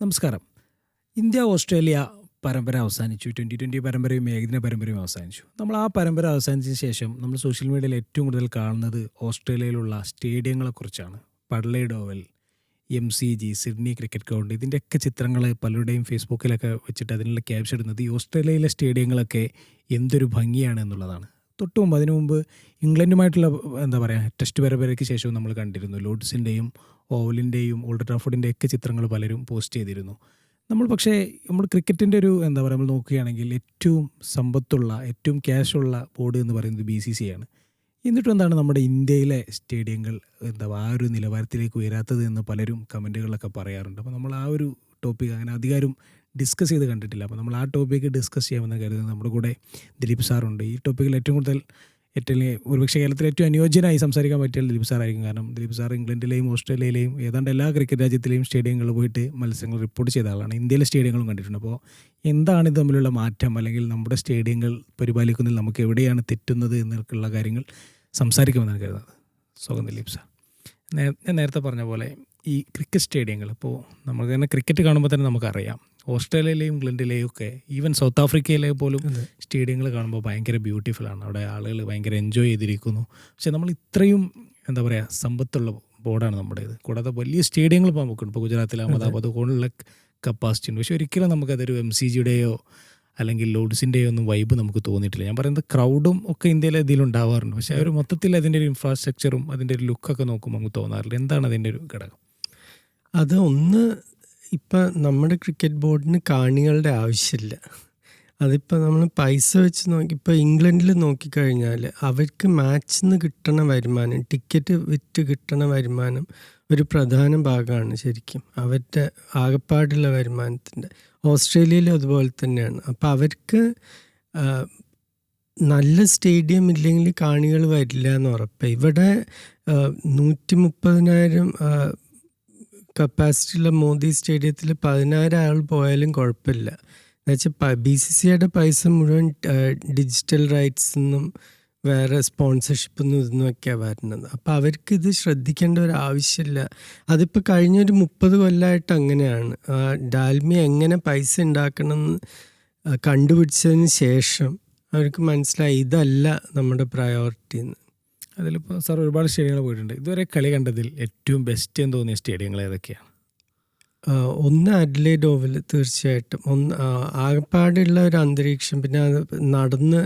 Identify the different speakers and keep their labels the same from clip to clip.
Speaker 1: നമസ്കാരം. India Australia പരമ്പര അവസാനിച്ചു. ട്വന്റി ട്വന്റി പരമ്പരയും ഏകദിന പരമ്പരയും അവസാനിച്ചു. നമ്മൾ ആ പരമ്പര അവസാനിച്ചതിന് ശേഷം നമ്മൾ സോഷ്യൽ മീഡിയയിൽ ഏറ്റവും കൂടുതൽ കാണുന്നത് ഓസ്ട്രേലിയയിലുള്ള സ്റ്റേഡിയങ്ങളെക്കുറിച്ചാണ് Adelaide oval M C G Sydney cricket ground ഇതിന്റെയൊക്കെ ചിത്രങ്ങൾ പലരുടെയും ഫേസ്ബുക്കിലൊക്കെ വെച്ചിട്ട് അതിനുള്ള ക്യാപ്ഷൻ ഇടുന്നത് ഈ ഓസ്ട്രേലിയയിലെ സ്റ്റേഡിയങ്ങളൊക്കെ എന്തൊരു ഭംഗിയാണ് എന്നുള്ളതാണ്. തൊട്ട് മുമ്പ് അതിനു മുമ്പ് ഇംഗ്ലണ്ടുമായിട്ടുള്ള എന്താ പറയുക ടെസ്റ്റ് പരമ്പരയ്ക്ക് ശേഷവും നമ്മൾ കണ്ടിരുന്നു. ലോഡ്സിന്റെയും ഓവലിന്റെയും ഓൾഡ് ട്രാഫോർഡിന്റെ ഒക്കെ ചിത്രങ്ങൾ പലരും പോസ്റ്റ് ചെയ്തിരുന്നു. നമ്മൾ പക്ഷേ നമ്മൾ ക്രിക്കറ്റിന്റെ ഒരു എന്താ പറയുക നമ്മൾ നോക്കുകയാണെങ്കിൽ ഏറ്റവും സമ്പത്തുള്ള ഏറ്റവും ക്യാഷുള്ള ബോർഡ് എന്ന് പറയുന്നത് ബി സി സി ആണ്. എന്നിട്ടും എന്താണ് നമ്മുടെ ഇന്ത്യയിലെ സ്റ്റേഡിയങ്ങൾ എന്താ ആ ഒരു നിലവാരത്തിലേക്ക് ഉയരാത്തത് എന്ന് പലരും കമന്റുകളിലൊക്കെ പറയാറുണ്ട്. അപ്പോൾ നമ്മൾ ആ ഒരു ടോപ്പിക് അങ്ങനെ അധികാരം ഡിസ്കസ് ചെയ്ത് കണ്ടിട്ടില്ല. അപ്പോൾ നമ്മൾ ആ ടോപ്പിക്ക് ഡിസ്കസ് ചെയ്യാമെന്ന് കരുതുന്നത് നമ്മുടെ കൂടെ ദിലീപ് സാറുണ്ട്. ഈ ടോപ്പിക്കിൽ ഏറ്റവും കൂടുതൽ ഏറ്റവും ഒരുപക്ഷെ കേരളത്തിൽ ഏറ്റവും അനുയോജ്യനായി സംസാരിക്കാൻ പറ്റിയ ദിലീപ് സാറായിരിക്കും. കാരണം ദിലീപ് സാർ ഇംഗ്ലണ്ടിലെയും ഓസ്ട്രേലിയയിലെയും ഏതാണ്ട് എല്ലാ ക്രിക്കറ്റ് രാജ്യത്തിലെയും സ്റ്റേഡിയങ്ങളിൽ പോയിട്ട് മത്സരങ്ങൾ റിപ്പോർട്ട് ചെയ്ത ആളാണ്. ഇന്ത്യയിലെ സ്റ്റേഡിയങ്ങളും കണ്ടിട്ടുണ്ട്. അപ്പോൾ എന്താണ് ഇത് തമ്മിലുള്ള മാറ്റം? അല്ലെങ്കിൽ നമ്മുടെ സ്റ്റേഡിയങ്ങൾ പരിപാലിക്കുന്നതിൽ നമുക്ക് എവിടെയാണ് തെറ്റുന്നത് എന്നൊക്കെയുള്ള കാര്യങ്ങൾ സംസാരിക്കുമെന്നാണ് കരുതുന്നത്. സുഖം ദിലീപ് സാർ. ഞാൻ നേരത്തെ പറഞ്ഞ പോലെ ഈ ക്രിക്കറ്റ് സ്റ്റേഡിയങ്ങൾ ഇപ്പോൾ നമുക്ക് തന്നെ ക്രിക്കറ്റ് കാണുമ്പോൾ തന്നെ നമുക്കറിയാം. ഓസ്ട്രേലിയയിലെയും ഇംഗ്ലണ്ടിലെയും ഒക്കെ ഈവൻ സൗത്ത് ആഫ്രിക്കയിലെ പോലും സ്റ്റേഡിയങ്ങൾ കാണുമ്പോൾ ഭയങ്കര ബ്യൂട്ടിഫുൾ ആണ്. അവിടെ ആളുകൾ ഭയങ്കര എൻജോയ് ചെയ്തിരിക്കുന്നു. പക്ഷെ നമ്മൾ ഇത്രയും എന്താ പറയുക സമ്പത്തുള്ള ബോർഡാണ് നമ്മുടെ ഇത് കൂടാതെ വലിയ സ്റ്റേഡിയങ്ങൾ ഇപ്പോൾ നമുക്കുണ്ട്. ഇപ്പോൾ ഗുജറാത്തിൽ അഹമ്മദാബാദ് കൊണ്ടുള്ള കപ്പാസിറ്റി ഉണ്ട്. പക്ഷെ ഒരിക്കലും നമുക്കതൊരു എം സി ജിയുടെയോ അല്ലെങ്കിൽ ലോഡ്സിന്റെയോ ഒന്നും വൈബ് നമുക്ക് തോന്നിയിട്ടില്ല. ഞാൻ പറയുന്നത് ക്രൗഡും ഒക്കെ ഇന്ത്യയിലെ ഇതിലുണ്ടാവാറുണ്ട് പക്ഷേ അവർ മൊത്തത്തിൽ അതിന്റെ ഒരു ഇൻഫ്രാസ്ട്രക്ചറും അതിന്റെ ഒരു ലുക്കൊക്കെ നോക്കുമ്പോൾ നമുക്ക് തോന്നാറില്ല. എന്താണ് അതിന്റെ ഒരു ഘടകം?
Speaker 2: അത് ഒന്ന് ഇപ്പം നമ്മുടെ ക്രിക്കറ്റ് ബോർഡിന് കാണികളുടെ ആവശ്യമില്ല. അതിപ്പോൾ നമ്മൾ പൈസ വെച്ച് നോക്കി ഇപ്പോൾ ഇംഗ്ലണ്ടിൽ നോക്കിക്കഴിഞ്ഞാൽ അവർക്ക് മാച്ചിൽ നിന്ന് കിട്ടണ വരുമാനം ടിക്കറ്റ് വിറ്റ് കിട്ടണ വരുമാനം ഒരു പ്രധാന ഭാഗമാണ് ശരിക്കും. അവരുടെ ആകപ്പാടുള്ള വരുമാനത്തിന്റെ. ഓസ്ട്രേലിയയിലും അതുപോലെ തന്നെയാണ്. അപ്പോൾ അവർക്ക് നല്ല സ്റ്റേഡിയം ഇല്ലെങ്കിൽ കാണികൾ വരില്ല എന്ന് ഉറപ്പ്. ഇവിടെ നൂറ്റി മുപ്പതിനായിരം കപ്പാസിറ്റിയുള്ള മോദി സ്റ്റേഡിയത്തിൽ പതിനായിരം ആൾ പോയാലും കുഴപ്പമില്ല. എന്നുവെച്ചാൽ ബി സി സിയുടെ പൈസ മുഴുവൻ ഡിജിറ്റൽ റൈറ്റ്സ് നിന്നും വേറെ സ്പോൺസർഷിപ്പ് നിന്നും ഇതൊക്കെയാണ് വരുന്നത് അപ്പോൾ അവർക്ക് ഇത് ശ്രദ്ധിക്കേണ്ട ഒരു ആവശ്യമില്ല. അതിപ്പോൾ കഴിഞ്ഞൊരു മുപ്പത് കൊല്ലമായിട്ട് അങ്ങനെയാണ്. ആ, ഡാൽമിയ എങ്ങനെ പൈസ ഉണ്ടാക്കണം എന്ന് കണ്ടുപിടിച്ചതിന് ശേഷം അവർക്ക് മനസ്സിലായി ഇതല്ല നമ്മുടെ പ്രയോറിറ്റി എന്ന്
Speaker 1: അതിലിപ്പോൾ സാർ ഒരുപാട് സ്റ്റേഡിയങ്ങൾ പോയിട്ടുണ്ട്. ഇതുവരെ കളി കണ്ടതിൽ ഏറ്റവും ബെസ്റ്റ് എന്ന് തോന്നിയ സ്റ്റേഡിയങ്ങൾ ഏതൊക്കെയാണ്?
Speaker 2: ഒന്ന് അഡ്ലേഡ് ഓവൽ തീർച്ചയായിട്ടും. ഒന്ന് ആകെപ്പാടുള്ള ഒരു അന്തരീക്ഷം പിന്നെ നടന്ന്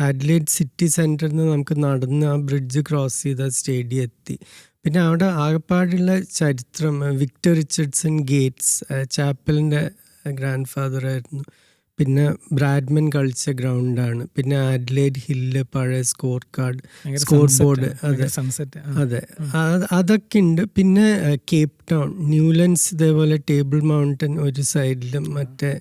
Speaker 2: അഡ്ലേഡ് സിറ്റി സെന്ററിൽ നിന്ന് നമുക്ക് നടന്ന് ആ ബ്രിഡ്ജ് ക്രോസ് ചെയ്ത സ്റ്റേഡിയം എത്തി. പിന്നെ അവിടെ ആകപ്പാടുള്ള ചരിത്രം വിക്ടർ റിച്ചർഡ്സൺ ഗേറ്റ്സ് ചാപ്പലിന്റെ ഗ്രാൻഡ് ഫാദർ ആയിരുന്നു പിന്നെ ബ്രാഡ്മൻ കളിച്ച ഗ്രൗണ്ടാണ് പിന്നെ അഡ്ലേഡ് ഹില്ല് പഴയ സ്കോർ കാർഡ് സ്കോർ ബോർഡ് അതെ.
Speaker 1: സൺസെറ്റ്
Speaker 2: അതെ. അത് അതൊക്കെ ഉണ്ട്. പിന്നെ കേപ്പ് ടൗൺ ന്യൂലൻസ് ഇതേപോലെ ടേബിൾ മൗണ്ടൻ ഒരു സൈഡിലും മറ്റേ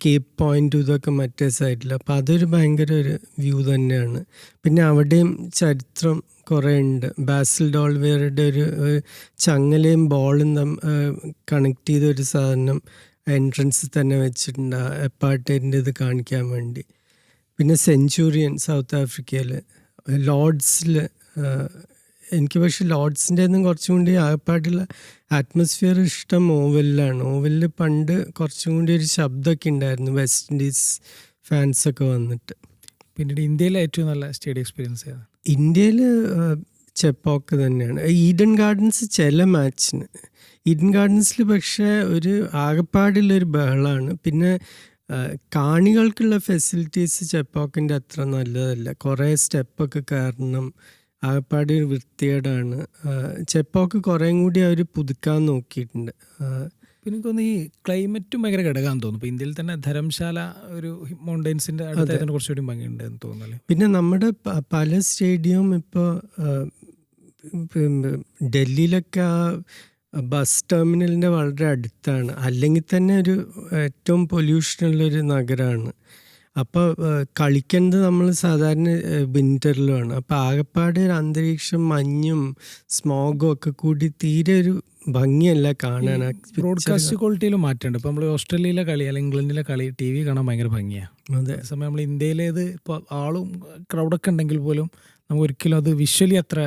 Speaker 2: കേപ്പ് പോയിന്റ് ഇതൊക്കെ മറ്റേ സൈഡിൽ അപ്പം അതൊരു ഭയങ്കര ഒരു വ്യൂ തന്നെയാണ്. പിന്നെ അവിടെയും ചരിത്രം കുറേ ഉണ്ട്. ബാസിൽ ഡോൾവേറുടെ ഒരു ഒരു ചങ്ങലയും ബോളും കണക്ട് ചെയ്ത ഒരു സാധനം എൻട്രൻസിൽ തന്നെ വെച്ചിട്ടുണ്ട് എപ്പാർട്ടേറ്റിന്റെ ഇത് കാണിക്കാൻ വേണ്ടി. പിന്നെ സെഞ്ചുറിയൻ സൗത്ത് ആഫ്രിക്കയിൽ ലോഡ്സിൽ എനിക്ക് പക്ഷെ ലോഡ്സിന്റെ ഒന്നും കുറച്ചും കൂടി ആപ്പാട്ടുള്ള അറ്റ്മോസ്ഫിയർ ഇഷ്ടം ഓവലിലാണ്. ഓവലിൽ പണ്ട് കുറച്ചും കൂടി ഒരു ശബ്ദമൊക്കെ ഉണ്ടായിരുന്നു വെസ്റ്റ് ഇൻഡീസ് ഫാൻസൊക്കെ വന്നിട്ട്.
Speaker 1: പിന്നീട് ഇന്ത്യയിലെ ഏറ്റവും നല്ല സ്റ്റേഡിയം എക്സ്പീരിയൻസ് ഏതാണ്?
Speaker 2: ഇന്ത്യയിൽ ചെപ്പോക്ക് തന്നെയാണ്. ഈഡൻ ഗാർഡൻസ് ചില മാച്ചിന് ഈഡൻ ഗാർഡൻസിൽ പക്ഷേ ഒരു ആകപ്പാടിലൊരു ബഹളമാണ് പിന്നെ കാണികൾക്കുള്ള ഫെസിലിറ്റീസ് ചെപ്പോക്കിന്റെ അത്ര നല്ലതല്ല. കുറേ സ്റ്റെപ്പൊക്കെ കാരണം ആകപ്പാടി ഒരു വൃത്തികേടാണ്. ചെപ്പോക്ക് കുറേയും കൂടി അവർ പുതുക്കാൻ നോക്കിയിട്ടുണ്ട്.
Speaker 1: പിന്നെ തോന്നുന്നു ഈ ക്ലൈമറ്റും ഭയങ്കര ഘടകമാണെന്ന് തോന്നുന്നു. ഇപ്പോൾ ഇന്ത്യയിൽ തന്നെ ധരംശാല ഒരു മൗണ്ടൈൻസിന്റെ അടുത്തായിട്ട് കുറച്ചുകൂടി ഭംഗിയുണ്ട് എന്ന് തോന്നുന്നല്ലേ
Speaker 2: പിന്നെ നമ്മുടെ പല സ്റ്റേഡിയവും ഇപ്പോൾ ഡൽഹിയിലൊക്കെ ആ ബസ് ടെർമിനലിന്റെ വളരെ അടുത്താണ്. അല്ലെങ്കിൽ തന്നെ ഒരു ഏറ്റവും പൊല്യൂഷൻ പൊല്യൂഷനുള്ളൊരു നഗരമാണ്. അപ്പോൾ കളിക്കേണ്ടത് നമ്മൾ സാധാരണ വിന്ററിലുമാണ് അപ്പോൾ ആകെപ്പാടെ ഒരു അന്തരീക്ഷം മഞ്ഞും സ്മോഗും ഒക്കെ കൂടി തീരെ ഒരു ഭംഗിയല്ല കാണാൻ.
Speaker 1: ബ്രോഡ്കാസ്റ്റ് ക്വാളിറ്റിയിൽ മാറ്റമുണ്ട്. ഇപ്പോൾ നമ്മൾ ഓസ്ട്രേലിയയിലെ കളി അല്ലെങ്കിൽ ഇംഗ്ലണ്ടിലെ കളി ടി വി കാണാൻ ഭയങ്കര ഭംഗിയാണ്
Speaker 2: അതെ.
Speaker 1: സമയം നമ്മൾ ഇന്ത്യയിലേത് ഇപ്പോൾ ആളും ക്രൗഡൊക്കെ ഉണ്ടെങ്കിൽ പോലും നമുക്ക് ഒരിക്കലും അത് വിഷ്വലി അത്ര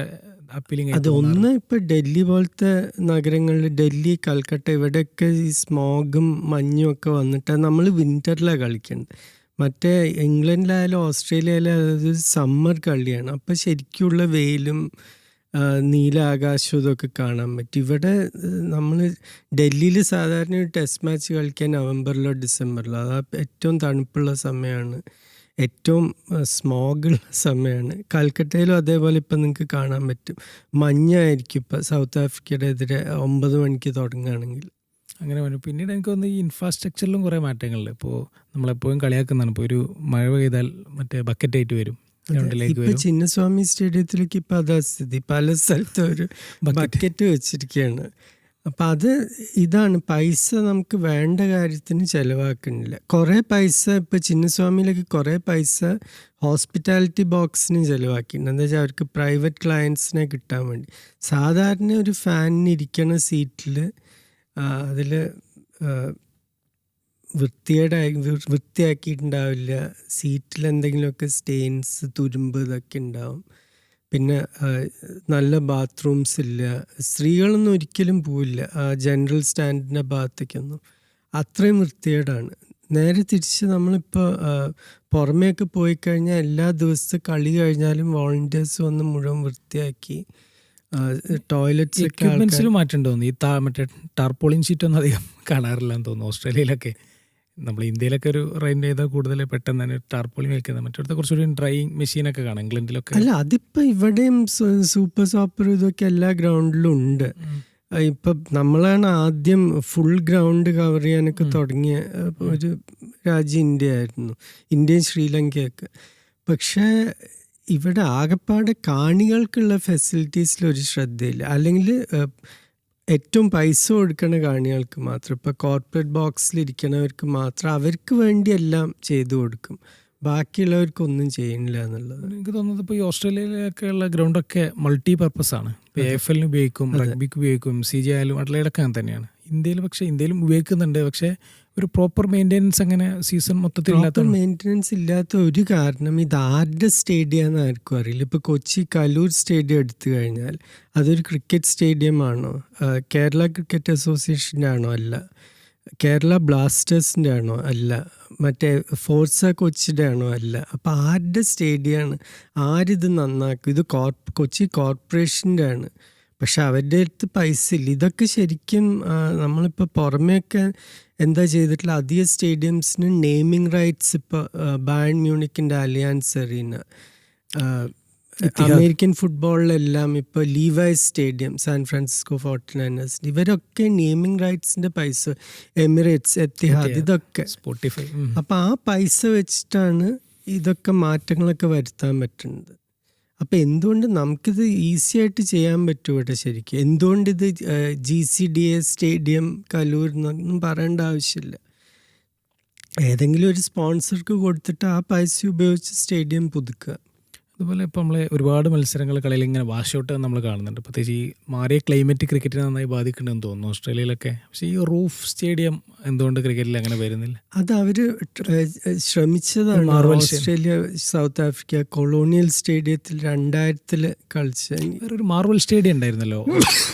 Speaker 1: അപ്പീലിംഗ്
Speaker 2: അത് ഒന്ന് ഇപ്പൊ ഡൽഹി പോലത്തെ നഗരങ്ങളിൽ ഡൽഹി കൽക്കട്ട ഇവിടെയൊക്കെ ഈ സ്മോഗും മഞ്ഞും ഒക്കെ വന്നിട്ട് നമ്മൾ വിന്ററിലാണ് കളിക്കുന്നത് മറ്റേ ഇംഗ്ലണ്ടിലായാലും ഓസ്ട്രേലിയയിലായാലും അതൊരു സമ്മർ കളിയാണ്. അപ്പം ശരിക്കുള്ള വെയിലും നീല ആകാശവും ഇതൊക്കെ കാണാൻ പറ്റും. ഇവിടെ നമ്മൾ ഡൽഹിയിൽ സാധാരണ ഒരു ടെസ്റ്റ് മാച്ച് കളിക്കാൻ നവംബറിലോ ഡിസംബറിലോ അതാ ഏറ്റവും തണുപ്പുള്ള സമയമാണ് ഏറ്റവും സ്മോഗുള്ള സമയമാണ് കൽക്കട്ടയിലും അതേപോലെ ഇപ്പം നിങ്ങൾക്ക് കാണാൻ പറ്റും. മഞ്ഞായിരിക്കും ഇപ്പം സൗത്ത് ആഫ്രിക്കയുടെ എതിരെ ഒമ്പത് മണിക്ക് തുടങ്ങുകയാണെങ്കിൽ.
Speaker 1: അങ്ങനെ പറഞ്ഞു പിന്നീട് എനിക്ക് തോന്നുന്നു ഈ ഇൻഫ്രാസ്ട്രക്ചറിലും കുറേ മാറ്റങ്ങളുണ്ട് ഇപ്പോൾ നമ്മളെപ്പോഴും കളിയാക്കുന്നതാണ്. ഇപ്പോൾ ഒരു മഴ പെയ്താൽ മറ്റേ ബക്കറ്റ് ആയിട്ട് വരും. ഗ്രൗണ്ടിലേക്ക്
Speaker 2: ഇപ്പൊ
Speaker 1: വരും.
Speaker 2: ചിന്നസ്വാമി സ്റ്റേഡിയത്തിലേക്ക് ഇപ്പൊ അതാ സ്ഥിതി. പല സ്ഥലത്തും ഒരു ബക്കറ്റ് വെച്ചിരിക്കുകയാണ്. അപ്പൊ അത് ഇതാണ്. പൈസ നമുക്ക് വേണ്ട കാര്യത്തിന് ചിലവാക്കുന്നില്ല. കുറേ പൈസ ഇപ്പോൾ ചിന്നസ്വാമിയിലേക്ക് കുറേ പൈസ ഹോസ്പിറ്റാലിറ്റി ബോക്സിന് ചിലവാക്കിയിട്ടുണ്ട്. എന്താ വെച്ചാൽ അവർക്ക് പ്രൈവറ്റ് ക്ലയൻസിനെ കിട്ടാൻ വേണ്ടി. സാധാരണ ഒരു ഫാനിന് ഇരിക്കണ സീറ്റിൽ അതിൽ വൃത്തിയുടെ വൃത്തിയാക്കിയിട്ടുണ്ടാവില്ല. സീറ്റിൽ എന്തെങ്കിലുമൊക്കെ സ്റ്റെയിൻസ് തുരുമ്പ് ഇതൊക്കെ ഉണ്ടാവും. പിന്നെ നല്ല ബാത്റൂംസ് ഇല്ല. സ്ത്രീകളൊന്നും ഒരിക്കലും പോവില്ല. ആ ജനറൽ സ്റ്റാൻഡിന്റെ ഭാഗത്തേക്കൊന്നും. അത്രയും വൃത്തികേടാണ്. നേരെ തിരിച്ച് നമ്മളിപ്പോൾ പുറമേക്ക് പോയി കഴിഞ്ഞാൽ എല്ലാ ദിവസത്തെ കളി കഴിഞ്ഞാലും വോളണ്ടിയേഴ്സ് വന്ന് മുഴുവൻ വൃത്തിയാക്കി ടോയ്ലറ്റ്സ്
Speaker 1: മാറ്റം തോന്നുന്നു ഈ താ മറ്റേ ടാർപോളിൻ ഷീറ്റ് ഒന്നും അധികം കാണാറില്ലെന്ന് തോന്നുന്നു. ഓസ്ട്രേലിയയിലൊക്കെ. നമ്മൾ ഇന്ത്യയിലൊക്കെ ഒരു റെയിൻ ചെയ്താൽ കൂടുതൽ പെട്ടെന്ന് തന്നെ ടാർപോളിംഗ് വെക്കുന്നത് മറ്റിടത്ത് കുറച്ചുകൂടി ഡ്രൈയിങ് മെഷീനൊക്കെ കാണാം ഇംഗ്ലണ്ടിലൊക്കെ.
Speaker 2: അല്ല അതിപ്പോ ഇവിടെയും സൂപ്പർ സോപ്പർ ഇതൊക്കെ എല്ലാ ഗ്രൗണ്ടിലും ഉണ്ട്. ഇപ്പൊ നമ്മളാണ് ആദ്യം ഫുൾ ഗ്രൗണ്ട് കവർ ചെയ്യാനൊക്കെ തുടങ്ങിയ ഒരു രാജ്യം ഇന്ത്യ ആയിരുന്നു. ഇന്ത്യയും ശ്രീലങ്കയൊക്കെ. പക്ഷേ ഇവിടെ ആകെപ്പാടെ കാണികൾക്കുള്ള ഫെസിലിറ്റീസിൽ ഒരു ശ്രദ്ധയില്ല. അല്ലെങ്കിൽ ഏറ്റവും പൈസ കൊടുക്കുന്ന കാണികൾക്ക് മാത്രം ഇപ്പം കോർപ്പറേറ്റ് ബോക്സിൽ ഇരിക്കുന്നവർക്ക് മാത്രം അവർക്ക് വേണ്ടി എല്ലാം ചെയ്തു കൊടുക്കും. ബാക്കിയുള്ളവർക്കൊന്നും ചെയ്യുന്നില്ല എന്നുള്ളത്.
Speaker 1: എനിക്ക് തോന്നുന്നത് ഇപ്പോൾ ഈ ഓസ്ട്രേലിയയിലൊക്കെ ഉള്ള ഗ്രൗണ്ടൊക്കെ മൾട്ടി പർപ്പസ് ആണ് ഇപ്പോൾ എ എഫ് എല്ലിന് ഉപയോഗിക്കും റഗ്ബിക്ക് ഉപയോഗിക്കും സി ജി ആയാലും അടലയിലൊക്കെ അങ്ങനെ തന്നെയാണ് ഇന്ത്യയിൽ പക്ഷേ ഇന്ത്യയിലും ഉപയോഗിക്കുന്നുണ്ട്. പക്ഷേ ഒരു പ്രോപ്പർ മെയിന്റെനൻസ് അങ്ങനെ സീസൺ മൊത്തത്തിൽ
Speaker 2: മെയിന്റെനൻസ്
Speaker 1: ഇല്ലാത്ത
Speaker 2: മെയിന്റനൻസ് ഇല്ലാത്ത ഒരു കാരണം ഇത് ആരുടെ സ്റ്റേഡിയം എന്ന് ആർക്കും അറിയില്ല. ഇപ്പോൾ കൊച്ചി കലൂർ സ്റ്റേഡിയം എടുത്തു കഴിഞ്ഞാൽ അതൊരു ക്രിക്കറ്റ് സ്റ്റേഡിയം ആണോ കേരള ക്രിക്കറ്റ് അസോസിയേഷന്റെ ആണോ അല്ല? കേരള ബ്ലാസ്റ്റേഴ്സിന്റെ ആണോ അല്ല? മറ്റേ ഫോർസ കൊച്ചിയുടെ ആണോ അല്ല? അപ്പോൾ ആരുടെ സ്റ്റേഡിയമാണ് ആരിത് നന്നാക്കും? ഇത് കോർപ്പ് കൊച്ചി കോർപ്പറേഷന്റെ ആണ് പക്ഷെ അവരുടെ അടുത്ത് പൈസ ഇല്ല ഇതൊക്കെ ശരിക്കും നമ്മളിപ്പോൾ പുറമേയൊക്കെ എന്താ ചെയ്തിട്ടുള്ള അധിക സ്റ്റേഡിയംസിന് നെയിമിംഗ് റൈറ്റ്സ് ഇപ്പോൾ ബാൻ മ്യൂണിക്കിന്റെ അലിയാൻസ് അറീന ആ, അമേരിക്കൻ ഫുട്ബോളിലെല്ലാം ഇപ്പോൾ Levi's stadium San Francisco forty niners ഇവരൊക്കെ നെയിമിംഗ് റൈറ്റ്സിന്റെ പൈസ എമിറേറ്റ്സ് എത്തിഹാദ് ഇതൊക്കെ.
Speaker 1: സ്പോട്ടിഫൈ
Speaker 2: അപ്പോൾ ആ പൈസ വെച്ചിട്ടാണ് ഇതൊക്കെ മാറ്റങ്ങളൊക്കെ വരുത്താൻ പറ്റുന്നത്. അപ്പം എന്തുകൊണ്ട് നമുക്കിത് ഈസി ആയിട്ട് ചെയ്യാൻ പറ്റും ഇവിടെ ശരിക്കും? എന്തുകൊണ്ട് ഇത് G C D A stadium Kaloor എന്നൊന്നും പറയേണ്ട ആവശ്യമില്ല. ഏതെങ്കിലും ഒരു സ്പോൺസർക്ക് കൊടുത്തിട്ട് ആ പൈസ ഉപയോഗിച്ച് സ്റ്റേഡിയം പുതുക്കുക.
Speaker 1: അതുപോലെ ഇപ്പോൾ നമ്മൾ ഒരുപാട് മത്സരങ്ങൾ കളിയിൽ ഇങ്ങനെ വാഷ് ഔട്ട് നമ്മൾ കാണുന്നുണ്ട്. പ്രത്യേകിച്ച് ഈ മാറിയ ക്ലൈമറ്റ് ക്രിക്കറ്റിനെ നന്നായി ബാധിക്കുന്നുണ്ടെന്ന് തോന്നുന്നു ഓസ്ട്രേലിയയിലൊക്കെ. പക്ഷേ ഈ റൂഫ് സ്റ്റേഡിയം എന്തുകൊണ്ട് ക്രിക്കറ്റിൽ അങ്ങനെ വരുന്നില്ല?
Speaker 2: അത് അവർ ശ്രമിച്ചതാണ്. ഓസ്ട്രേലിയ സൗത്ത് ആഫ്രിക്ക കൊളോണിയൽ സ്റ്റേഡിയത്തിൽ രണ്ടായിരത്തിൽ കളിച്ച
Speaker 1: വേറൊരു മാർവൽ സ്റ്റേഡിയം ഉണ്ടായിരുന്നല്ലോ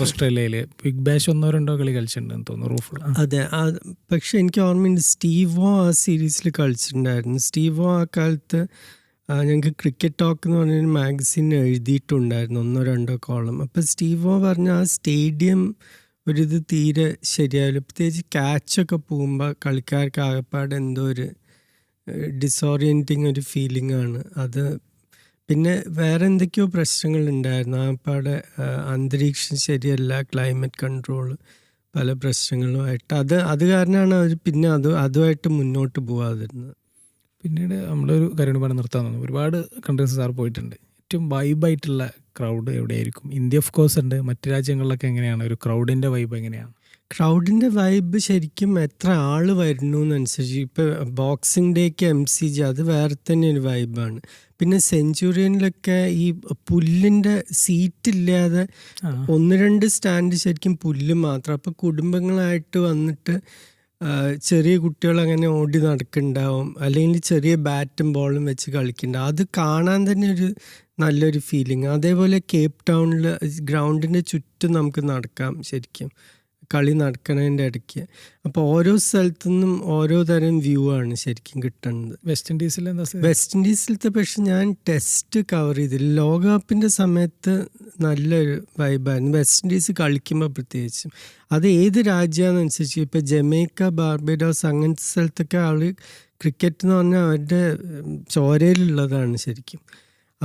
Speaker 1: ഓസ്ട്രേലിയയിൽ ബിഗ് ബാഷ് ഒന്നോ രണ്ടോ കളി കളിച്ചിട്ടുണ്ടെന്ന് തോന്നുന്നു റൂഫ്
Speaker 2: അതെ പക്ഷെ എനിക്ക് ഓർമ്മയുണ്ട് സ്റ്റീവോ ആ സീരീസിൽ കളിച്ചിട്ടുണ്ടായിരുന്നു. സ്റ്റീവോ ആ കാലത്ത് ഞങ്ങൾക്ക് ക്രിക്കറ്റ് ടോക്ക് എന്ന് പറഞ്ഞൊരു മാഗസിൻ എഴുതിയിട്ടുണ്ടായിരുന്നു ഒന്നോ രണ്ടോ കോളം അപ്പോൾ സ്റ്റീവോ പറഞ്ഞ ആ സ്റ്റേഡിയം ഒരിത് തീരെ ശരിയാവില്ല പ്രത്യേകിച്ച് ക്യാച്ചൊക്കെ പോകുമ്പോൾ കളിക്കാർക്ക് ആകെപ്പാട് എന്തോ ഒരു ഡിസോറിയന്റിങ് ഒരു ഫീലിംഗ് ആണ്. അത് പിന്നെ വേറെ എന്തൊക്കെയോ പ്രശ്നങ്ങൾ ഉണ്ടായിരുന്നു ആകപ്പാടെ അന്തരീക്ഷം ശരിയല്ല ക്ലൈമറ്റ് കൺട്രോൾ പല പ്രശ്നങ്ങളുമായിട്ട് അത് അത് കാരണമാണ് അവർ പിന്നെ അത് അതുമായിട്ട് മുന്നോട്ട് പോകാതിരുന്നത്
Speaker 1: പിന്നീട് നമ്മളൊരു കാര്യം പറഞ്ഞ് നിർത്താൻ തോന്നുന്നു. ഒരുപാട് കൺട്രീസ് സാർ പോയിട്ടുണ്ട്. ഏറ്റവും വൈബായിട്ടുള്ള ക്രൗഡ് എവിടെയായിരിക്കും? ഇന്ത്യ ഓഫ് കോഴ്സ് ഉണ്ട്. മറ്റു രാജ്യങ്ങളിലൊക്കെ എങ്ങനെയാണ്? ഒരു ക്രൗഡിന്റെ വൈബ് എങ്ങനെയാണ്?
Speaker 2: ക്രൗഡിന്റെ വൈബ് ശരിക്കും എത്ര ആൾ വരുന്നു എന്നനുസരിച്ച് ഇപ്പോൾ ബോക്സിംഗ് ഡേക്ക് എം സി ജി അത് വേറെ തന്നെ ഒരു വൈബാണ് പിന്നെ സെഞ്ചുറിയനിലൊക്കെ ഈ പുല്ലിന്റെ സീറ്റ് ഇല്ലാതെ ഒന്ന് രണ്ട് സ്റ്റാൻഡ് ശരിക്കും പുല്ല് മാത്രം. അപ്പോൾ കുടുംബങ്ങളായിട്ട് വന്നിട്ട് ചെറിയ കുട്ടികൾ അങ്ങനെ ഓടി നടക്കുന്നുണ്ടാവും. അല്ലെങ്കിൽ ചെറിയ ബാറ്റും ബോളും വെച്ച് കളിക്കുന്നുണ്ടാവും. അത് കാണാൻ തന്നെ ഒരു നല്ലൊരു ഫീലിംഗ് അതേപോലെ കേപ്പ് ടൗണിൽ ഗ്രൗണ്ടിന്റെ ചുറ്റും നമുക്ക് നടക്കാം ശരിക്കും. കളി നടക്കണതിന്റെ ഇടയ്ക്ക്. അപ്പോൾ ഓരോ സ്ഥലത്തു നിന്നും ഓരോ തരം വ്യൂ ആണ് ശരിക്കും കിട്ടുന്നത്.
Speaker 1: വെസ്റ്റ് ഇൻഡീസിൽ എന്താ
Speaker 2: വെസ്റ്റ് ഇൻഡീസിലത്തെ പക്ഷെ ഞാൻ ടെസ്റ്റ് കവർ ചെയ്തില്ല. ലോകകപ്പിന്റെ സമയത്ത് നല്ലൊരു വൈബായിരുന്നു വെസ്റ്റ് ഇൻഡീസ് കളിക്കുമ്പോൾ പ്രത്യേകിച്ചും. അത് ഏത് രാജ്യമാണെന്നനുസരിച്ച് ഇപ്പോൾ ജമൈക്ക ബാർബേഡോസ് അങ്ങനത്തെ സ്ഥലത്തൊക്കെ ആൾ ക്രിക്കറ്റ് എന്ന് പറഞ്ഞാൽ അവരുടെ ചോരയിലുള്ളതാണ് ശരിക്കും.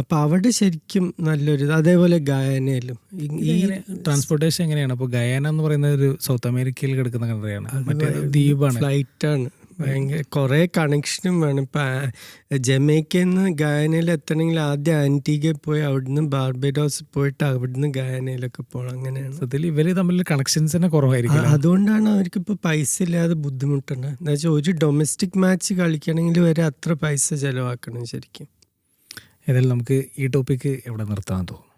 Speaker 2: അപ്പോൾ അവിടെ ശരിക്കും നല്ലൊരു അതേപോലെ ഗയാനയിലും. ഈ-
Speaker 1: ട്രാൻസ്പോർട്ടേഷൻ എങ്ങനെയാണ്? അപ്പോൾ ഗയാന എന്ന് പറയുന്ന ഒരു സൗത്ത് അമേരിക്കയിൽ കിടക്കുന്ന കൺട്രിയാണ് മറ്റേ ദ്വീപാണ്.
Speaker 2: ഫ്ലൈറ്റാണ്. ഭയങ്കര കുറേ കണക്ഷനും വേണം. ഇപ്പം ജമൈക്കയിൽ നിന്ന് ഗായനയിൽ എത്തണമെങ്കിൽ ആദ്യം ആന്റീഗയിൽ പോയി അവിടുന്ന് ബാർബേഡോസ് പോയിട്ട് അവിടുന്ന് ഗായനയിലൊക്കെ പോകണം അങ്ങനെയാണ്.
Speaker 1: അതിൽ ഇവർ തമ്മിൽ കണക്ഷൻസ് തന്നെ കുറവായിരിക്കും
Speaker 2: അതുകൊണ്ടാണ് അവർക്ക് ഇപ്പോൾ പൈസ ഇല്ലാതെ ബുദ്ധിമുട്ടുണ്ട് എന്താ വെച്ചാൽ ഒരു ഡൊമസ്റ്റിക് മാച്ച് കളിക്കണമെങ്കിൽ വരെ അത്ര പൈസ ചിലവാക്കണം ശരിക്കും.
Speaker 1: ഏതായാലും നമുക്ക് ഈ ടോപ്പിക്ക് എവിടെ നിർത്താൻ തോന്നുന്നു?